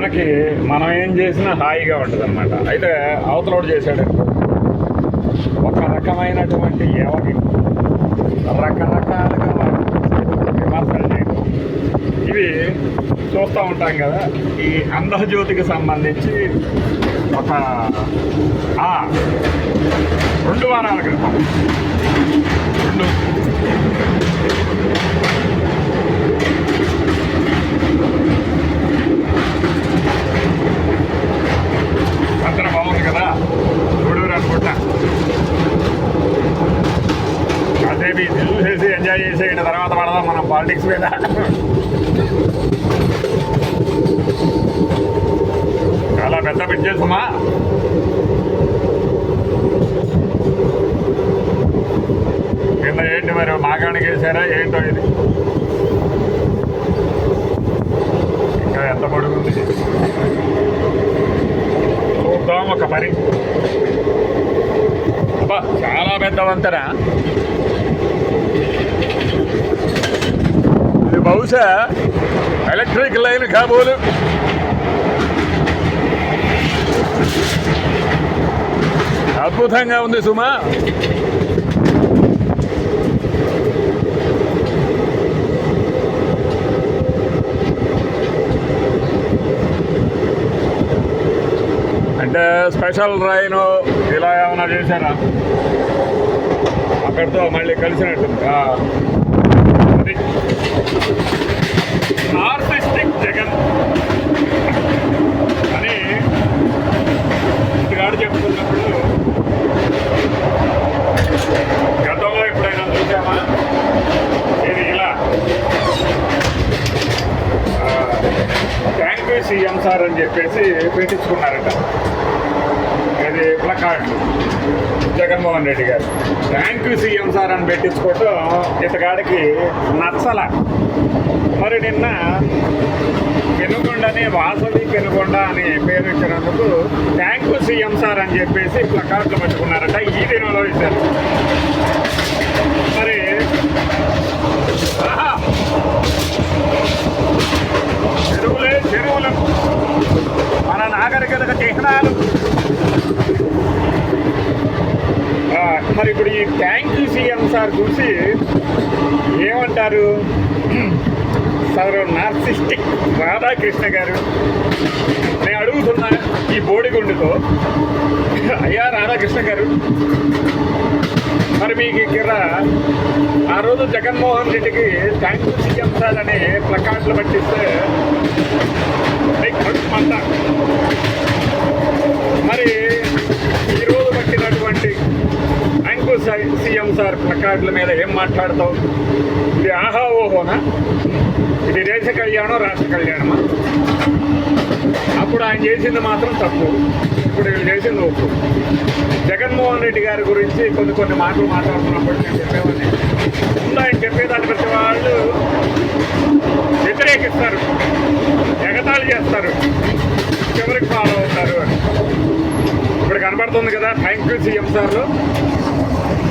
మనకి మనం ఏం చేసినా హాయిగా ఉంటుంది అనమాట అయితే అవతలోడు చేశాడు ఒక రకమైనటువంటి ఎవరి రకరకాలుగా విమర్శలు చేయడం ఇవి చూస్తూ ఉంటాం కదా ఈ అంధజ్యోతికి సంబంధించి ఒక రెండు వారాల క్రితం. రెండు. పడదాం మనం పాలిటిక్స్ మీద. చాలా పెద్ద పిచ్చేసుమా కింద ఏంటి మరి మాగానికి వేసారా ఏంటో ఇది? ఇంకా ఎంత పడుతుంది చూద్దాం ఒక పని అబ్బా చాలా పెద్ద వంతెన. బహుశా ఎలక్ట్రిక్ లైన్ కాబోలు. అద్భుతంగా ఉంది సుమా. అంటే స్పెషల్ రైన్ ఇలా ఏమైనా చేశారా? అక్కడితో మళ్ళీ కలిసినట్టుంది. అది నార్తిస్టిక్ జగన్ అని ఇంటికాడు చెప్పుకున్నప్పుడు గతంలో ఎప్పుడైనా చూసామా ఇది ఇలా థ్యాంక్ యూ సీఎం సార్ అని చెప్పేసి పెట్టించుకున్నారట. ఇది ప్లకార్డు. జగన్మోహన్ రెడ్డి గారు. థ్యాంక్ యూ సీఎం సార్ అని పెట్టించుకోవటం ఇతగాడికి నచ్చల. మరి నిన్న పెనుగొండని వాసవి పెనుగొండ అని పేరు ఇచ్చినందుకు థ్యాంక్ యూ సీఎం సార్ అని చెప్పేసి ప్లకార్డులు పట్టుకున్నారట. ఈ దినంలో ఇచ్చారు మరి ఆహా! చెరువులే చెరువులు నాగరికతకు నాగరికత చిహ్నాలు మరి ఇప్పుడు ఈ థ్యాంక్ యూ సీఎం సార్ చూసి ఏమంటారు? సార్ నార్సిస్టిక్ రాధాకృష్ణ గారు నేను అడుగుతున్నా ఈ బోడిగుండుతో. అయ్యా రాధాకృష్ణ గారు మరి మీకు ఇక్కడ ఆ రోజు జగన్మోహన్ రెడ్డికి థ్యాంక్ యూ సీఎం సార్ అని ప్లకార్డులు పట్టిస్తే మంట. మరి ఈరోజు పట్టినటువంటి థ్యాంక్ యూ సీఎం సార్ ప్లకార్డుల మీద ఏం మాట్లాడతావు? ఇది ఆహా ఓహోనా? ఇది దేశ కళ్యాణం రాష్ట్ర కళ్యాణమా? అప్పుడు ఆయన చేసింది మాత్రం తప్పు. ఇప్పుడు వీళ్ళు చేసింది ఒప్పు జగన్మోహన్ రెడ్డి గారి గురించి కొన్ని కొన్ని మాటలు మాట్లాడుతున్నప్పుడు నేను చెప్పేవాడిని. ముందు ఆయన చెప్పేదాన్ని ప్రతి వాళ్ళు వ్యతిరేకిస్తారు. ఎగతాళి చేస్తారు. చివరికి ఫాలో అవుతారు అని. ఇప్పుడు కనబడుతుంది కదా థ్యాంక్ యూ సీఎం సార్లు.